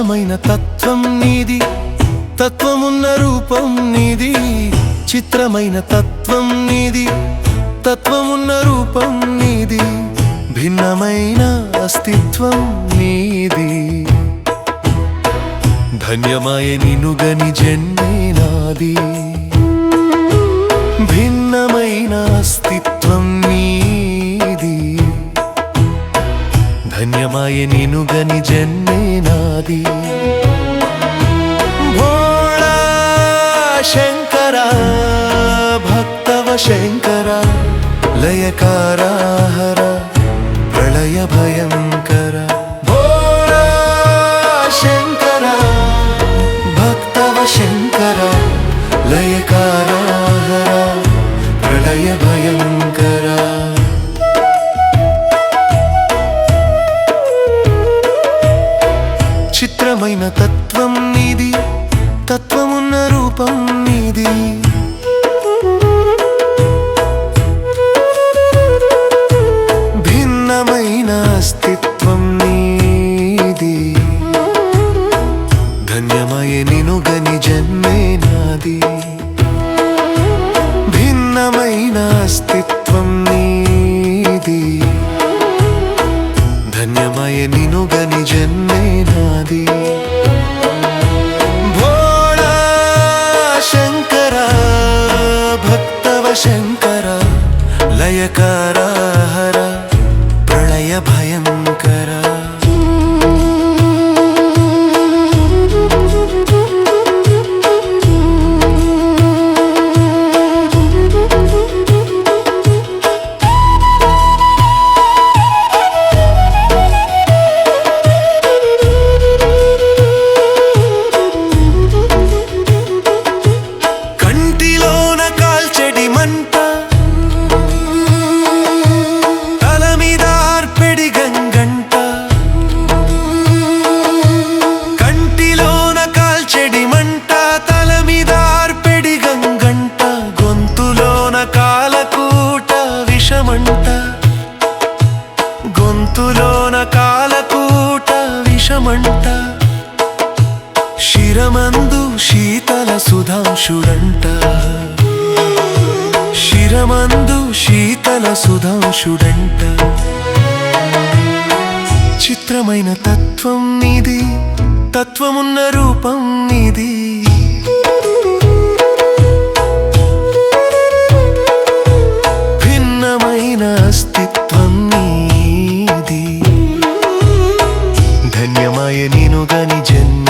చిత్రమైన తత్వం నీది తత్వమున్న రూపం నీది. చిత్రమైన తత్వం నీది తత్వమున్న రూపం నీది. భిన్నమైన అస్తిత్వం నీది. ధన్యమాయ నినుగని జన్మే నాది. భిన్నమైన అస్తిత్వం నీది. ధన్యమాయ నినుగని జన్మ శంకర భక్తవ శంకర లయకార హర రూపం నీది భిన్నమైన అస్తిత్వం నీది. ధన్యమయ నిను గని జన్మే నాది. భిన్నమైన అస్తిత్వం శంకర లయకారా శీతల సుధాంశుడంట. శిరమందు శీతల సుధాంశుడంట. చిత్రమైన తత్వం నీది తత్వమున్న రూపం నీది. భిన్నమైన అస్తిత్వం నీది. ధన్యమాయ నేను గని జన్మ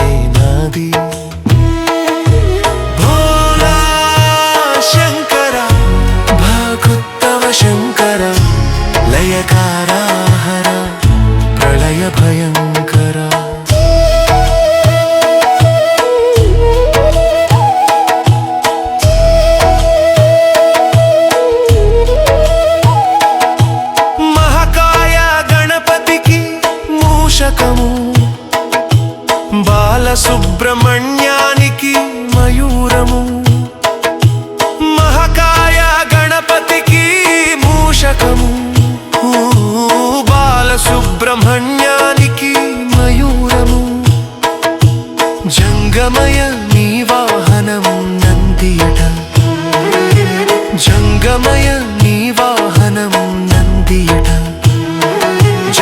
ప్రళయ భయంకర. మహకాయ గణపతికి మూషకము. బాలసుబ్రహ్మణ్యానికి మయూరము. మహకాయ గణపతికి మూషకము. ఊ,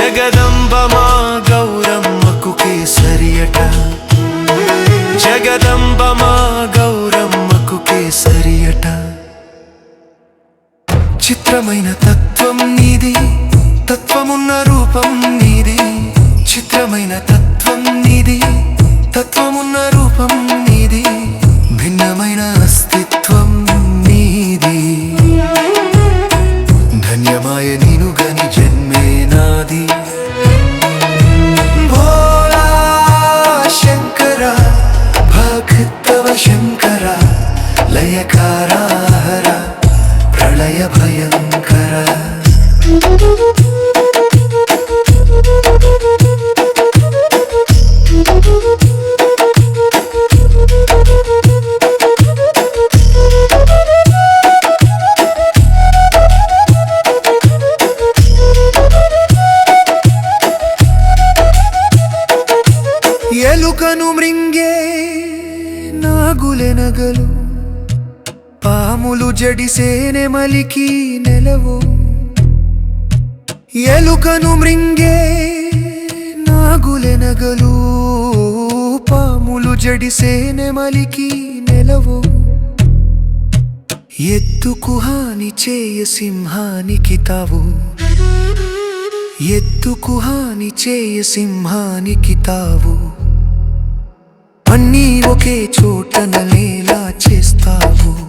జగదంబ మా గౌరమ్మకు కేసరియట. జగదంబ మా గౌరమ్మకు కేసరియట. చిత్రమైన తత్వం నీది తత్వమున్న రూపం నీది. చిత్రమైన తత్వం నీది తత్వమున్న రూపం ఎరుగని జన్మే నాది భోళా శంకర భక్తవ శంకర లయకారా ప్రళయ భయంకర. జడిసేనె మలికి నెలవు. ఎలుకను మృంగే నాగులెనగలు పాములు జడిసేనె మలికి నెలవు. ఎత్తుకు హాని చేయ సింహానికి తావు. ఎత్తుకు హాని చేయ సింహానికి తావు. అన్నీ ఒకే చోట నలేలా చేస్తావు.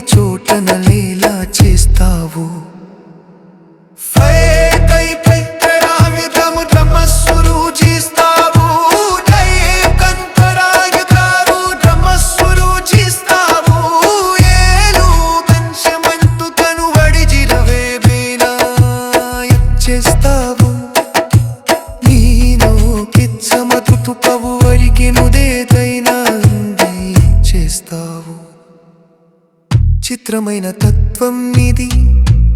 చోటన లీలా చేస్తావు. చేస్తావు. నేను కిచ్చమతు పవు వరికి నుదేదైనా చేస్తావు. చిత్రమైన తత్వం ఇది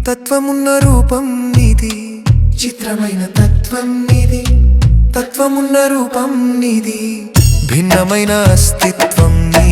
తత్వమున్న రూపం ఇది. చిత్రమైన తత్వం ఇది తత్వమున్న రూపం ఇది. భిన్నమైన అస్తిత్వం నీ